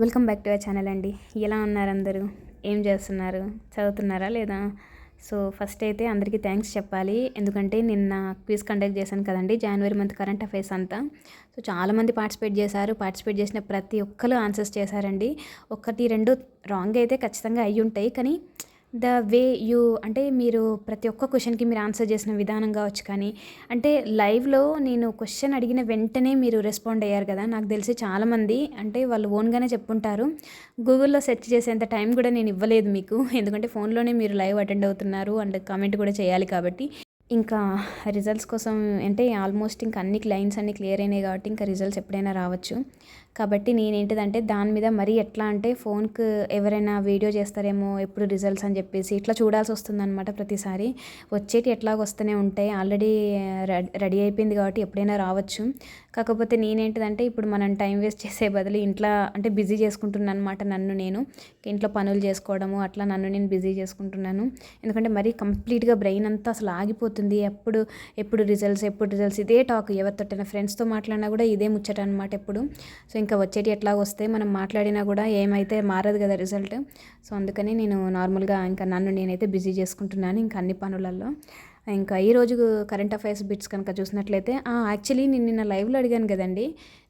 Welcome back to our channel అండి. ఎలా ఉన్నారు అందరూ? ఏం చేస్తున్నారు? చదువుతున్నారా లేదా? సో ఫస్ట్ అయితే అందరికీ థ్యాంక్స్ చెప్పాలి. ఎందుకంటే నిన్న క్విజ్ కండక్ట్ చేశాను కదండి జనవరి మంత్ కరెంట్ అఫైర్స్ అంతా. సో చాలామంది పార్టిసిపేట్ చేశారు. పార్టిసిపేట్ చేసిన ప్రతి ఒక్కరు ఆన్సర్స్ చేశారండి. ఒకటి రెండు రాంగ్ అయితే ఖచ్చితంగా అయ్యి ఉంటాయి. కానీ ద వే యూ అంటే మీరు ప్రతి ఒక్క క్వశ్చన్కి మీరు ఆన్సర్ చేసిన విధానం కావచ్చు కానీ అంటే లైవ్లో నేను క్వశ్చన్ అడిగిన వెంటనే మీరు రెస్పాండ్ అయ్యారు కదా నాకు తెలిసి చాలామంది అంటే వాళ్ళు ఓన్గానే చెప్పుంటారు. గూగుల్లో సెర్చ్ చేసేంత టైం కూడా నేను ఇవ్వలేదు మీకు ఎందుకంటే ఫోన్లోనే మీరు లైవ్ అటెండ్ అవుతున్నారు అండ్ కామెంట్ కూడా చేయాలి కాబట్టి. ఇంకా రిజల్ట్స్ కోసం అంటే ఆల్మోస్ట్ ఇంకా అన్ని లైన్స్ అన్ని క్లియర్ అయినాయి కాబట్టి ఇంకా రిజల్ట్స్ ఎప్పుడైనా రావచ్చు. కాబట్టి నేనేంటిదంటే దాని మీద మరీ ఎట్లా అంటే ఫోన్కి ఎవరైనా వీడియో చేస్తారేమో ఎప్పుడు రిజల్ట్స్ అని చెప్పేసి ఇట్లా చూడాల్సి వస్తుందన్నమాట ప్రతిసారి. వచ్చేటి ఎట్లాగ వస్తూనే ఉంటాయి. ఆల్రెడీ రెడీ అయిపోయింది కాబట్టి ఎప్పుడైనా రావచ్చు. కాకపోతే నేనేంటిదంటే ఇప్పుడు మనం టైం వేస్ట్ చేసే బదులు ఇంట్లో అంటే బిజీ చేసుకుంటున్నాను అనమాట నన్ను నేను. ఇంట్లో పనులు చేసుకోవడము అట్లా నన్ను నేను బిజీ చేసుకుంటున్నాను. ఎందుకంటే మరీ కంప్లీట్గా బ్రెయిన్ అంతా అసలు ఆగిపోతుంది. ఎప్పుడు ఎప్పుడు రిజల్ట్స్ ఎప్పుడు రిజల్ట్స్ ఇదే టాక్. ఎవరితోటైనా ఫ్రెండ్స్తో మాట్లాడినా కూడా ఇదే ముచ్చట అనమాట ఎప్పుడు. సో ఇంకా వచ్చేటి ఎట్లా వస్తే మనం మాట్లాడినా కూడా ఏమైతే మారదు కదా రిజల్ట్. సో అందుకని నేను నార్మల్గా ఇంకా నన్ను నేనైతే బిజీ చేసుకుంటున్నాను ఇంకా అన్ని పనులలో. ఇంకా ఈరోజు కరెంట్ అఫైర్స్ బిట్స్ కనుక చూసినట్లయితే యాక్చువల్లీ నేను నిన్న లైవ్లో అడిగాను కదండి.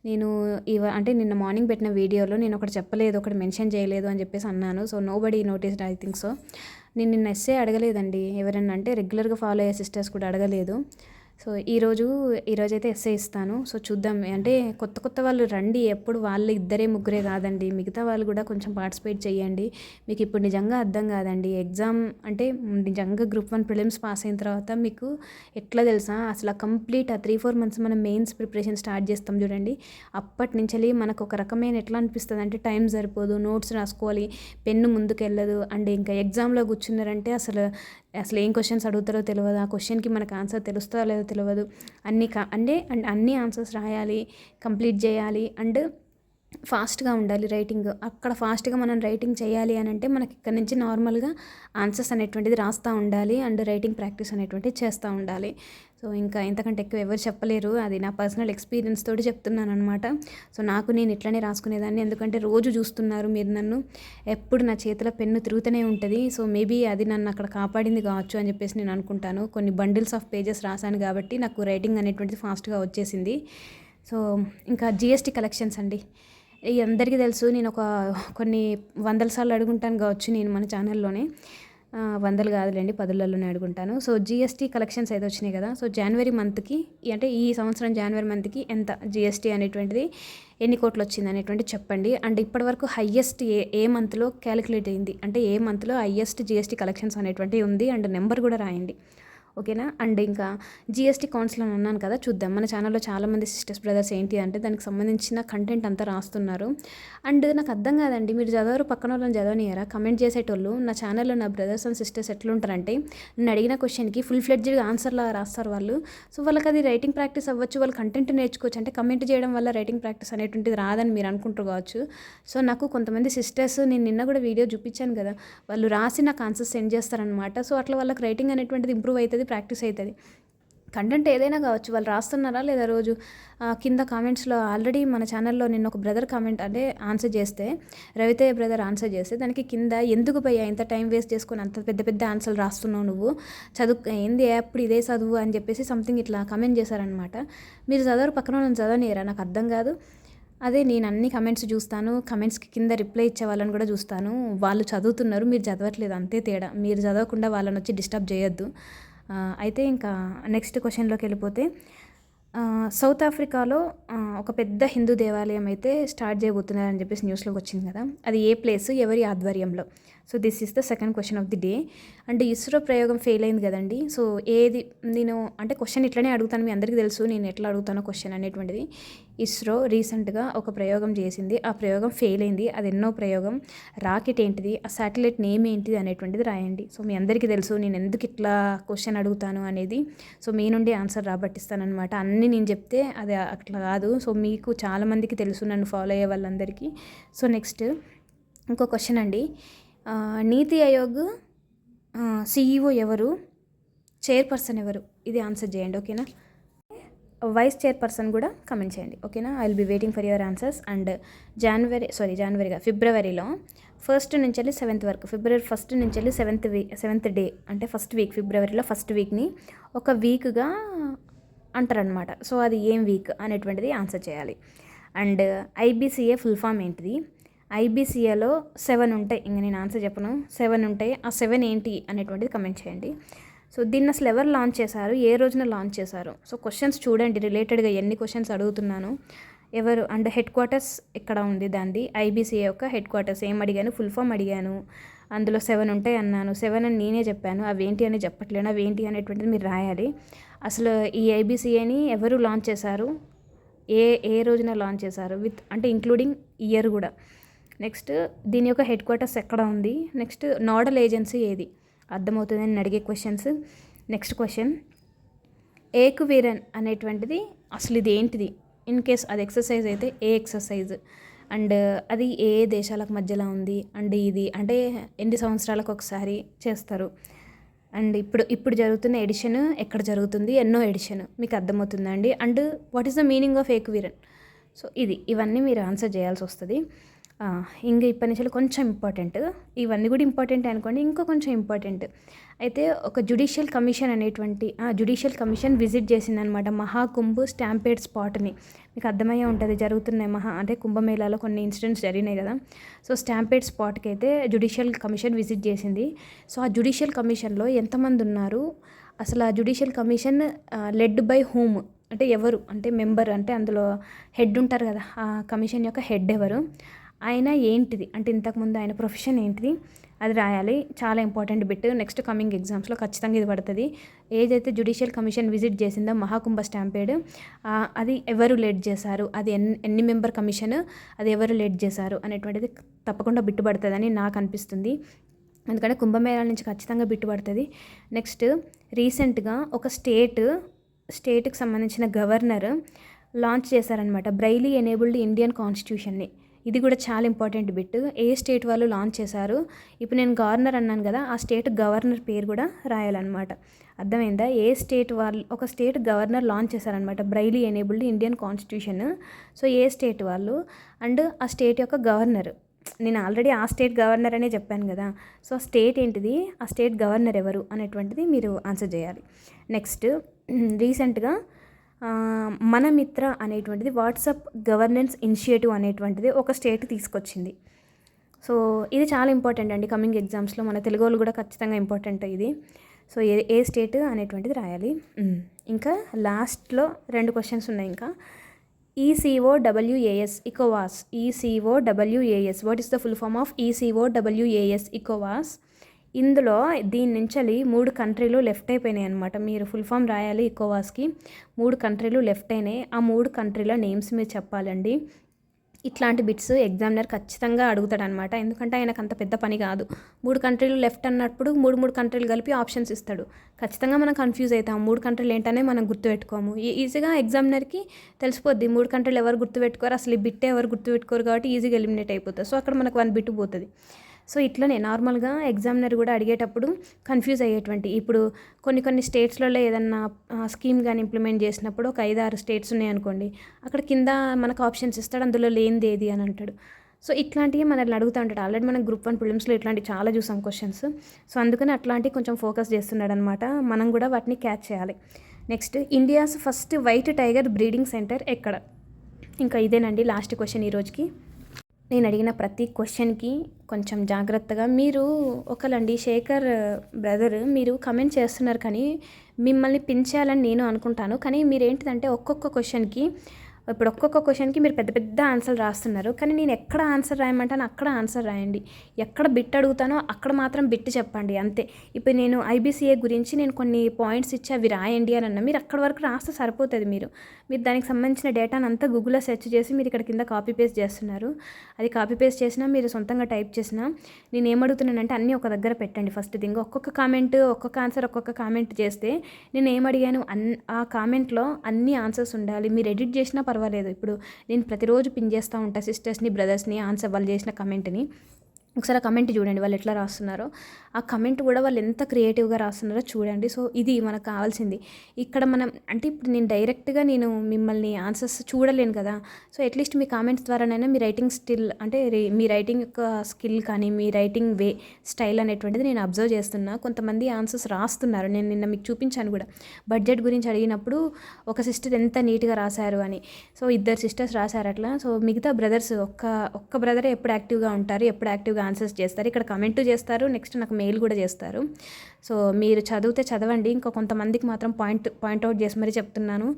నేను ఇవ అంటే నిన్న మార్నింగ్ పెట్టిన వీడియోలో నేను ఒకటి చెప్పలేదు ఒకటి మెన్షన్ చేయలేదు అని చెప్పేసి అన్నాను. So nobody noticed I think so నేను నిన్న ఎస్సే అడగలేదండి. ఎవరైనా అంటే రెగ్యులర్గా ఫాలో అయ్యే సిస్టర్స్ కూడా అడగలేదు. సో ఈరోజు ఈరోజైతే ఎస్ఏ ఇస్తాను. సో చూద్దాం. అంటే కొత్త కొత్త వాళ్ళు రండి. ఎప్పుడు వాళ్ళు ఇద్దరే ముగ్గురే కాదండి. మిగతా వాళ్ళు కూడా కొంచెం పార్టిసిపేట్ చేయండి. మీకు ఇప్పుడు నిజంగా అర్థం కాదండి. ఎగ్జామ్ అంటే నిజంగా గ్రూప్ వన్ ప్రిలిమ్స్ పాస్ అయిన తర్వాత మీకు ఎట్లా తెలుసా? అసలు కంప్లీట్ ఆ త్రీ ఫోర్ మంత్స్ మనం మెయిన్స్ ప్రిపరేషన్ స్టార్ట్ చేస్తాం చూడండి. అప్పటి నుంచి మనకు ఒక రకమైన ఎట్లా అనిపిస్తుంది అంటే టైం సరిపోదు. నోట్స్ రాసుకోవాలి. పెన్ను ముందుకు వెళ్ళదు అండ్ ఇంకా ఎగ్జామ్లో కూర్చున్నారంటే అసలు అసలు ఏం క్వశ్చన్స్ అడుగుతారో తెలియదు ఆ క్వశ్చన్కి మనకు ఆన్సర్ తెలుస్తుందో లేదో తెలియదు అన్ని అంటే అండ్ అన్ని ఆన్సర్స్ రాయాలి కంప్లీట్ చేయాలి అండ్ ఫాస్ట్గా ఉండాలి రైటింగ్. అక్కడ ఫాస్ట్గా మనం రైటింగ్ చేయాలి అని అంటే మనకి ఇక్కడ నుంచి నార్మల్గా ఆన్సర్స్ అనేటువంటిది రాస్తూ ఉండాలి అండ్ రైటింగ్ ప్రాక్టీస్ అనేటువంటిది చేస్తూ ఉండాలి. సో ఇంకా ఇంతకంటే ఎక్కువ ఎవరు చెప్పలేరు. అది నా పర్సనల్ ఎక్స్పీరియన్స్ తోటి చెప్తున్నాను అనమాట సో నాకు నేను ఇట్లనే రాసుకునేదాన్ని. ఎందుకంటే రోజు చూస్తున్నారు మీరు నన్ను. ఎప్పుడు నా చేతిలో పెన్ను తిరుగుతూనే ఉంటుంది. సో మేబీ అది నన్ను అక్కడ కాపాడింది కావచ్చు అని చెప్పేసి నేను అనుకుంటాను. కొన్ని బండిల్స్ ఆఫ్ పేజెస్ రాశాను కాబట్టి నాకు రైటింగ్ అనేటువంటిది ఫాస్ట్గా వచ్చేసింది. సో ఇంకా జిఎస్టీ కలెక్షన్స్ అండి. అందరికీ తెలుసు నేను ఒక కొన్ని వందల సార్లు అడుగుంటాను కావచ్చు నేను మన ఛానల్లోనే. వందలు కాదులేండి పదులలోనే అడుగుంటాను. సో జిఎస్టీ కలెక్షన్స్ అయితే వచ్చినాయి కదా. సో జనవరి మంత్కి అంటే ఈ సంవత్సరం జనవరి మంత్కి ఎంత జిఎస్టీ అనేటువంటిది ఎన్ని కోట్లు వచ్చింది అనేటువంటి చెప్పండి. అండ్ ఇప్పటివరకు హయ్యెస్ట్ ఏ ఏ మంత్లో క్యాలిక్యులేట్ అయింది? అంటే ఏ మంత్లో హయ్యెస్ట్ జిఎస్టీ కలెక్షన్స్ అనేటువంటివి ఉంది? అండ్ నెంబర్ కూడా రాయండి. ఓకేనా? అండ్ ఇంకా జిఎస్టీ కౌన్సిల్ అని అన్నాను కదా చూద్దాం. మన ఛానల్లో చాలామంది సిస్టర్స్ బ్రదర్స్ ఏంటి అంటే దానికి సంబంధించిన కంటెంట్ అంతా రాస్తున్నారు. అండ్ నాకు అర్థం కాదండి మీరు చదవరు పక్కన వాళ్ళని చదవనియరా? కమెంట్ చేసేటోళ్ళు నా ఛానల్లో నా బ్రదర్స్ అండ్ సిస్టర్స్ ఎట్లుంటారంటే నేను అడిగిన క్వశ్చన్కి ఫుల్ ఫ్లెడ్జ్గా ఆన్సర్లా రాస్తారు వాళ్ళు. సో వాళ్ళకి అది రైటింగ్ ప్రాక్టీస్ అవ్వచ్చు వాళ్ళు కంటెంట్ నేర్చుకోవచ్చు. అంటే కమెంట్ చేయడం వల్ల రైటింగ్ ప్రాక్టీస్ అనేటువంటిది రాదని మీరు అనుకుంటారు కావచ్చు. సో నాకు కొంతమంది సిస్టర్స్ నేను నిన్న కూడా వీడియో చూపించాను కదా వాళ్ళు రాసి నాకు ఆన్సర్స్ సెండ్ చేస్తారనమాట సో అట్లా వాళ్ళకి రైటింగ్ అనేటువంటిది ఇంప్రూవ్ అవుతుంది ప్రాక్టీస్ అవుతుంది. కంటెంట్ ఏదైనా కావచ్చు వాళ్ళు రాస్తున్నారా లేదా రోజు కింద కామెంట్స్లో ఆల్రెడీ మన ఛానల్లో నిన్న ఒక బ్రదర్ కామెంట్ అంటే ఆన్సర్ చేస్తే రవితేయ బ్రదర్ ఆన్సర్ చేస్తే దానికి కింద ఎందుకు పోయా ఇంత టైం వేస్ట్ చేసుకొని అంత పెద్ద పెద్ద ఆన్సర్లు రాస్తున్నావు నువ్వు? చదువు ఏంది అప్పుడు ఇదే చదువు అని చెప్పేసి సంథింగ్ ఇట్లా కమెంట్ చేశారనమాట మీరు చదవరు పక్కన వాళ్ళని చదవనియరా? నాకు అర్థం కాదు. అదే నేను అన్ని కమెంట్స్ చూస్తాను కమెంట్స్కి కింద రిప్లై ఇచ్చే వాళ్ళని కూడా చూస్తాను. వాళ్ళు చదువుతున్నారు మీరు చదవట్లేదు అంతే తేడా. మీరు చదవకుండా వాళ్ళని వచ్చి డిస్టర్బ్ చేయొద్దు. అయితే ఇంకా నెక్స్ట్ క్వశ్చన్లోకి వెళ్ళిపోతే సౌత్ ఆఫ్రికాలో ఒక పెద్ద హిందూ దేవాలయం అయితే స్టార్ట్ చేయబోతున్నారని చెప్పేసి న్యూస్లోకి వచ్చింది కదా. అది ఏ ప్లేస్ ఎవరి ఆధ్వర్యంలో? So this is the second question of the day and ISRO ప్రయోగం ఫెయిల్ అయింది కదండి. సో ఏది నేను అంటే క్వశ్చన్ ఇట్లనే అడుగుతాను మీ అందరికీ తెలుసు నేను ఎట్లా అడుగుతానో క్వశ్చన్ అనేటువంటిది. ఇస్రో రీసెంట్గా ఒక ప్రయోగం చేసింది. ఆ ప్రయోగం ఫెయిల్ అయింది. అది ఎన్నో ప్రయోగం. రాకెట్ ఏంటిది? ఆ శాటిలైట్ నేమ్ ఏంటిది అనేటువంటిది రాయండి. సో మీ అందరికీ తెలుసు నేను ఎందుకు ఇట్లా క్వశ్చన్ అడుగుతాను అనేది. సో మీ నుండి ఆన్సర్ రాబట్టిస్తానమాట అన్నీ నేను చెప్తే అది అట్లా కాదు. సో మీకు చాలామందికి తెలుసు నన్ను ఫాలో అయ్యే వాళ్ళందరికీ. సో నెక్స్ట్ ఇంకో క్వశ్చన్ అండి. నీతి ఆయోగ్ సీఈఓ ఎవరు? చైర్పర్సన్ ఎవరు? ఇది ఆన్సర్ చేయండి ఓకేనా వైస్ చైర్పర్సన్ కూడా కమెంట్ చేయండి ఓకేనా I will be waiting for your answers and January sorry జనవరిగా ఫిబ్రవరిలో ఫస్ట్ నుంచి వెళ్ళి సెవెంత్ వరకు ఫిబ్రవరి ఫస్ట్ నుంచి వెళ్ళి సెవెంత్ వీక్ సెవెంత్ డే అంటే ఫస్ట్ వీక్ ఫిబ్రవరిలో ఫస్ట్ వీక్ని ఒక వీక్గా అంటారనమాట సో అది ఏం వీక్ అనేటువంటిది ఆన్సర్ చేయాలి. అండ్ ఐబీసీఏ ఫుల్ ఫామ్ ఏంటిది? ఐబీసీఏలో సెవెన్ ఉంటాయి. ఇంక నేను ఆన్సర్ చెప్పను. సెవెన్ ఉంటాయి. ఆ సెవెన్ ఏంటి అనేటువంటిది కమెంట్ చేయండి. సో దీన్ని అసలు ఎవరు లాంచ్ చేశారు? ఏ రోజున లాంచ్ చేశారు? సో క్వశ్చన్స్ చూడండి. రిలేటెడ్గా ఎన్ని క్వశ్చన్స్ అడుగుతున్నాను. ఎవరు? అండ్ హెడ్ క్వార్టర్స్ ఎక్కడ ఉంది దాన్ని ఐబీసీఏ యొక్క హెడ్ క్వార్టర్స్ ఏం అడిగాను? ఫుల్ ఫామ్ అడిగాను. అందులో సెవెన్ ఉంటాయి అన్నాను. సెవెన్ అని నేనే చెప్పాను. అవి ఏంటి అని చెప్పట్లేను. అవి ఏంటి అనేటువంటిది మీరు రాయాలి. అసలు ఈ ఐబీసీఏని ఎవరు లాంచ్ చేశారు? ఏ ఏ రోజున లాంచ్ చేశారు? విత్ అంటే ఇంక్లూడింగ్ ఇయర్ కూడా. నెక్స్ట్ దీని యొక్క హెడ్ క్వార్టర్స్ ఎక్కడ ఉంది? నెక్స్ట్ నోడల్ ఏజెన్సీ ఏది? అర్థమవుతుందని అడిగే క్వశ్చన్స్ నెక్స్ట్ క్వశ్చన్ ఏకువీరన్ అనేటువంటిది అసలు ఇది ఏంటిది? ఇన్ కేస్ అది ఎక్సర్సైజ్ అయితే ఏ ఎక్సర్సైజ్ అండ్ అది ఏ ఏ దేశాలకు మధ్యలో ఉంది? అండ్ ఇది అంటే ఎన్ని సంవత్సరాలకు ఒకసారి చేస్తారు? అండ్ ఇప్పుడు ఇప్పుడు జరుగుతున్న ఎడిషన్ ఎక్కడ జరుగుతుంది? ఎన్నో ఎడిషన్ మీకు అర్థమవుతుందండి and? What is the meaning of ఏకువీరన్? So ఇది ఇవన్నీ మీరు ఆన్సర్ చేయాల్సి వస్తుంది. ఇంకా ఇప్పటి నుంచి కొంచెం ఇంపార్టెంట్ ఇవన్నీ కూడా ఇంపార్టెంట్ అనుకోండి ఇంకా కొంచెం ఇంపార్టెంట్ అయితే ఒక జుడిషియల్ కమిషన్ అనేటువంటి ఆ జుడిషియల్ కమిషన్ విజిట్ చేసిందనమాట మహాకుంభ్ స్టాంపేడ్ స్పాట్ని మీకు అర్థమయ్యే ఉంటుంది జరుగుతున్నాయి మహా అంటే కుంభమేళాలో కొన్ని ఇన్సిడెంట్స్ జరిగినాయి కదా. సో స్టాంపేడ్ స్పాట్కి అయితే జుడిషియల్ కమిషన్ విజిట్ చేసింది. సో ఆ జుడిషియల్ కమిషన్లో ఎంతమంది ఉన్నారు? అసలు ఆ judicial commission led by home అంటే ఎవరు? అంటే మెంబర్ అంటే అందులో హెడ్ ఉంటారు కదా. ఆ కమిషన్ యొక్క హెడ్ ఎవరు? ఆయన ఏంటిది? అంటే ఇంతకుముందు ఆయన ప్రొఫెషన్ ఏంటిది? అది రాయాలి. చాలా ఇంపార్టెంట్ బిట్. నెక్స్ట్ కమింగ్ ఎగ్జామ్స్లో ఖచ్చితంగా ఇది పడుతుంది. ఏదైతే జుడిషియల్ కమిషన్ విజిట్ చేసిందో మహాకుంభ స్టాంపేడ్ అది ఎవరు లేట్ చేశారు? అది ఎన్ని ఎన్ని మెంబర్ కమిషన్? అది ఎవరు లేట్ చేశారు? అనేటువంటిది తప్పకుండా బిట్టుపడుతుందని నాకు అనిపిస్తుంది. ఎందుకంటే కుంభమేళాల నుంచి ఖచ్చితంగా బిట్టుపడుతుంది నెక్స్ట్ రీసెంట్గా ఒక స్టేట్ స్టేట్కి సంబంధించిన గవర్నర్ లాంచ్ చేశారనమాట బ్రైలీ ఎనేబుల్డ్ ఇండియన్ కాన్స్టిట్యూషన్ని. ఇది కూడా చాలా ఇంపార్టెంట్ బిట్. ఏ స్టేట్ వాళ్ళు లాంచ్ చేశారు? ఇప్పుడు నేను గవర్నర్ అన్నాను కదా ఆ స్టేట్ గవర్నర్ పేరు కూడా రాయాలన్నమాట. అర్థమైందా? ఏ స్టేట్ వాళ్ళు ఒక స్టేట్ గవర్నర్ లాంచ్ చేశారనమాట Braille enabled Indian constitution. So ఏ స్టేట్ వాళ్ళు? అండ్ ఆ స్టేట్ యొక్క గవర్నర్. నేను ఆల్రెడీ ఆ స్టేట్ గవర్నర్ అనే చెప్పాను కదా. సో ఆ స్టేట్ ఏంటిది? ఆ స్టేట్ గవర్నర్ ఎవరు? అనేటువంటిది మీరు ఆన్సర్ చేయాలి. నెక్స్ట్ రీసెంట్గా మన మిత్ర అనేటువంటిది వాట్సాప్ గవర్నెన్స్ ఇనిషియేటివ్ అనేటువంటిది ఒక స్టేట్ తీసుకొచ్చింది. సో ఇది చాలా ఇంపార్టెంట్ అండి. కమింగ్ ఎగ్జామ్స్లో మన తెలుగు వాళ్ళు కూడా ఖచ్చితంగా ఇంపార్టెంట్ ఇది. సో ఏ ఏ స్టేట్ అనేటువంటిది రాయాలి. ఇంకా లాస్ట్లో రెండు క్వశ్చన్స్ ఉన్నాయి ఇంకా. Eco WAS ఇకోవాస్ eco WAS what is the full form of eco WAS ఇకోవాస్ ఇందులో దీని నుంచి మూడు కంట్రీలు లెఫ్ట్ అయిపోయినాయి అనమాట మీరు ఫుల్ ఫామ్ రాయాలి ఇకోవాస్కి మూడు కంట్రీలు లెఫ్ట్ అయినాయి. ఆ మూడు కంట్రీల నేమ్స్ మీరు చెప్పాలండి. ఇట్లాంటి బిట్స్ ఎగ్జామినర్ ఖచ్చితంగా అడుగుతాడనమాట ఎందుకంటే ఆయనకు అంత పెద్ద పని కాదు. మూడు కంట్రీలు లెఫ్ట్ అన్నప్పుడు మూడు మూడు కంట్రీలు కలిపి ఆప్షన్స్ ఇస్తాడు. ఖచ్చితంగా మనం కన్ఫ్యూజ్ అవుతాం. మూడు కంట్రీలు ఏంటనే మనం గుర్తుపెట్టుకోము. ఈజీగా ఎగ్జామినర్కి తెలిసిపోద్ది. మూడు కంట్రీలు ఎవరు గుర్తుపెట్టుకోరు? అసలు ఈ బిట్టే ఎవరు గుర్తుపెట్టుకోరు కాబట్టి ఈజీగా ఎలిమినేట్ అయిపోతుంది. సో అక్కడ మనకు వన్ బిట్ పోతుంది. సో ఇట్లనే నార్మల్గా ఎగ్జామినర్ కూడా అడిగేటప్పుడు కన్ఫ్యూజ్ అయ్యేటువంటి. ఇప్పుడు కొన్ని కొన్ని స్టేట్స్లలో ఏదన్నా స్కీమ్ కానీ ఇంప్లిమెంట్ చేసినప్పుడు ఒక ఐదు ఆరు స్టేట్స్ ఉన్నాయనుకోండి అక్కడ కింద మనకు ఆప్షన్స్ ఇస్తాడు అందులో లేనిది ఏది అని అంటాడు. సో ఇట్లాంటివి మనల్ని అడుగుతూ ఉంటాడు. ఆల్రెడీ మనం గ్రూప్ వన్ ఫిలిమ్స్లో ఇట్లాంటివి చాలా చూసాం క్వశ్చన్స్. సో అందుకని అట్లాంటివి కొంచెం ఫోకస్ చేస్తున్నాడు అనమాట మనం కూడా వాటిని క్యాచ్ చేయాలి. Next India's first white tiger breeding centre ఎక్కడ? ఇంకా ఇదేనండి లాస్ట్ క్వశ్చన్ ఈరోజుకి నేను అడిగిన ప్రతి క్వశ్చన్కి కొంచెం జాగ్రత్తగా మీరు ఒకలండి శేఖర్ బ్రదర్ మీరు కమెంట్ చేస్తున్నారు కానీ మిమ్మల్ని పెంచాలని నేను అనుకుంటాను. కానీ మీరు ఏంటిదంటే ఒక్కొక్క క్వశ్చన్కి ఇప్పుడు ఒక్కొక్క క్వశ్చన్కి మీరు పెద్ద పెద్ద ఆన్సర్ రాస్తున్నారు. కానీ నేను ఎక్కడ ఆన్సర్ రాయమంటాను అక్కడ ఆన్సర్ రాయండి. ఎక్కడ బిట్ అడుగుతానో అక్కడ మాత్రం బిట్ చెప్పండి అంతే. ఇప్పుడు నేను ఐబీసీఏ గురించి నేను కొన్ని పాయింట్స్ ఇచ్చి అవి రాయండి అని అన్న మీరు అక్కడ వరకు రాస్తే సరిపోతుంది మీరు. మీరు దానికి సంబంధించిన డేటాను అంతా గూగుల్లో సెర్చ్ చేసి మీరు ఇక్కడ కింద కాపీ పేస్ట్ చేస్తున్నారు. అది కాపీ పేస్ట్ చేసినా మీరు సొంతంగా టైప్ చేసినా నేను ఏమడుగుతున్నానంటే అన్నీ ఒక దగ్గర పెట్టండి ఫస్ట్ థింగ్. ఒక్కొక్క కామెంట్ ఒక్కొక్క ఆన్సర్ ఒక్కొక్క కామెంట్ చేస్తే నేను ఏమడిగాను అన్ ఆ కామెంట్లో అన్ని ఆన్సర్స్ ఉండాలి. మీరు ఎడిట్ చేసినా పర్వాలేదు. ఇప్పుడు నేను ప్రతిరోజు పిన్ చేస్తూ ఉంటాను సిస్టర్స్ని బ్రదర్స్ని ఆన్సర్ వాళ్ళు చేసిన కమెంట్ని. ఒకసారి ఆ కమెంట్ చూడండి వాళ్ళు ఎట్లా రాస్తున్నారో. ఆ కమెంట్ కూడా వాళ్ళు ఎంత క్రియేటివ్గా రాస్తున్నారో చూడండి. సో ఇది మనకు కావాల్సింది. ఇక్కడ మనం అంటే ఇప్పుడు నేను డైరెక్ట్గా నేను మిమ్మల్ని ఆన్సర్స్ చూడలేను కదా. సో అట్లీస్ట్ మీ కామెంట్స్ ద్వారానైనా మీ రైటింగ్ స్టిల్ అంటే మీ రైటింగ్ యొక్క స్కిల్ కానీ మీ రైటింగ్ వే స్టైల్ అనేటువంటిది నేను అబ్జర్వ్ చేస్తున్నా. కొంతమంది ఆన్సర్స్ రాస్తున్నారు. నేను నిన్న మీకు చూపించాను కూడా. బడ్జెట్ గురించి అడిగినప్పుడు ఒక సిస్టర్ ఎంత నీట్గా రాశారు అని. సో ఇద్దరు సిస్టర్స్ రాశారు అట్లా సో మిగతా బ్రదర్స్ ఒక్క ఒక్క బ్రదరే ఎప్పుడు యాక్టివ్గా ఉంటారు ఎప్పుడు యాక్టివ్గా ఆన్సర్స్ చేస్తారు. ఇక్కడ కమెంట్ చేస్తారు. నెక్స్ట్ నాకు మెయిల్ కూడా చేస్తారు. సో మీరు చదివితే చదవండి. ఇంకా కొంతమందికి మాత్రం పాయింట్ పాయింట్అవుట్ చేసి మరీ చెప్తున్నాను.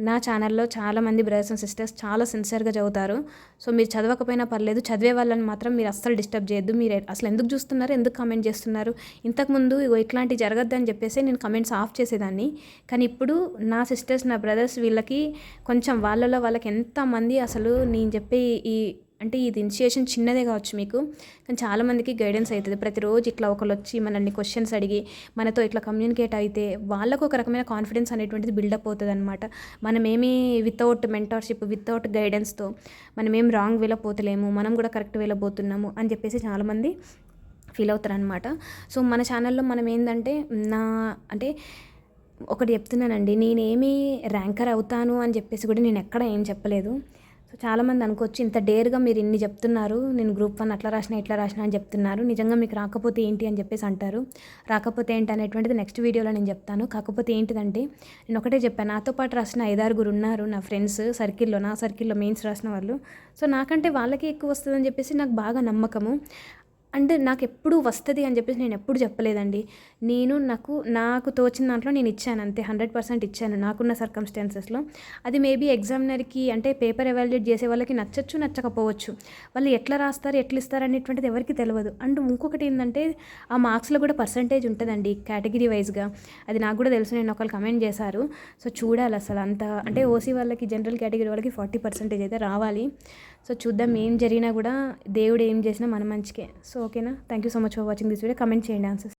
నా ఛానల్లో చాలామంది బ్రదర్స్ అండ్ సిస్టర్స్ చాలా సిన్సియర్గా చదువుతారు. సో మీరు చదవకపోయినా పర్లేదు. చదివే వాళ్ళని మాత్రం మీరు అస్సలు డిస్టర్బ్ చేయొద్దు. మీరు అసలు ఎందుకు చూస్తున్నారు? ఎందుకు కమెంట్ చేస్తున్నారు? ఇంతకుముందు ఇగో ఇట్లాంటి జరగద్దు అని చెప్పేసి నేను కమెంట్స్ ఆఫ్ చేసేదాన్ని. కానీ ఇప్పుడు నా సిస్టర్స్ నా బ్రదర్స్ వీళ్ళకి కొంచెం వాళ్ళలో వాళ్ళకి ఎంతమంది అసలు నేను చెప్పే ఈ అంటే ఇది ఇనిషియేషన్ చిన్నదే కావచ్చు మీకు కానీ చాలామందికి గైడెన్స్ అవుతుంది ప్రతిరోజు ఇట్లా ఒకళ్ళు వచ్చి మనల్ని క్వశ్చన్స్ అడిగి మనతో ఇట్లా కమ్యూనికేట్ అయితే వాళ్ళకు ఒక రకమైన కాన్ఫిడెన్స్ అనేటువంటిది బిల్డప్ అవుతుంది అనమాట మనమేమి వితౌట్ మెంటర్షిప్ వితౌట్ గైడెన్స్తో మనమేం రాంగ్ వేలో పోతలేము మనం కూడా కరెక్ట్ వేలో పోతున్నాము అని చెప్పేసి చాలామంది ఫీల్ అవుతారనమాట సో మన ఛానల్లో మనం ఏంటంటే నా అంటే ఒకటి చెప్తున్నానండి నేనేమి ర్యాంకర్ అవుతాను అని చెప్పేసి కూడా నేను ఎక్కడ ఏం చెప్పలేదు. సో చాలామంది అనుకోవచ్చు ఇంత డేర్గా మీరు ఇన్ని చెప్తున్నారు నేను గ్రూప్ వన్ అట్లా రాసిన ఇట్లా రాసిన అని చెప్తున్నారు నిజంగా మీకు రాకపోతే ఏంటి? అని చెప్పేసి అంటారు. రాకపోతే ఏంటి అనేటువంటిది నెక్స్ట్ వీడియోలో నేను చెప్తాను. కాకపోతే ఏంటిదంటే నేను ఒకటే చెప్పాను నాతో పాటు రాసిన ఐదారుగురు ఉన్నారు నా ఫ్రెండ్స్ సర్కిల్లో నా సర్కిల్లో మెయిన్స్ రాసిన వాళ్ళు. సో నాకంటే వాళ్ళకే ఎక్కువ వస్తుందని చెప్పేసి నాకు బాగా నమ్మకము. అండ్ నాకు ఎప్పుడు వస్తుంది అని చెప్పేసి నేను ఎప్పుడు చెప్పలేదండి. నేను నాకు నాకు తోచిన దాంట్లో నేను ఇచ్చాను అంతే హండ్రెడ్ పర్సెంట్ ఇచ్చాను నాకున్న సర్కమ్స్టాన్సెస్లో అది మేబీ ఎగ్జామినర్కి అంటే పేపర్ ఎవాల్యుయేట్ చేసే వాళ్ళకి నచ్చచ్చు నచ్చకపోవచ్చు. వాళ్ళు ఎట్లా రాస్తారు ఎట్లా ఇస్తారు అనేటువంటిది ఎవరికి తెలియదు అండ్ ఇంకొకటి ఏంటంటే ఆ మార్క్స్లో కూడా పర్సంటేజ్ ఉంటుందండి కేటగిరీ వైజ్గా అది నాకు కూడా తెలుసు నేను ఒకళ్ళు కమెంట్ చేశారు. సో చూడాలి అసలు అంత అంటే ఓసీ వాళ్ళకి జనరల్ కేటగిరీ వాళ్ళకి ఫార్టీ పర్సెంటేజ్ అయితే రావాలి. సో చూద్దాం ఏం జరిగినా కూడా దేవుడు ఏం చేసినా మన మంచికే. సో ఓకేనా? Thank you so much for watching this video comment చేయండి ఆన్సర్స్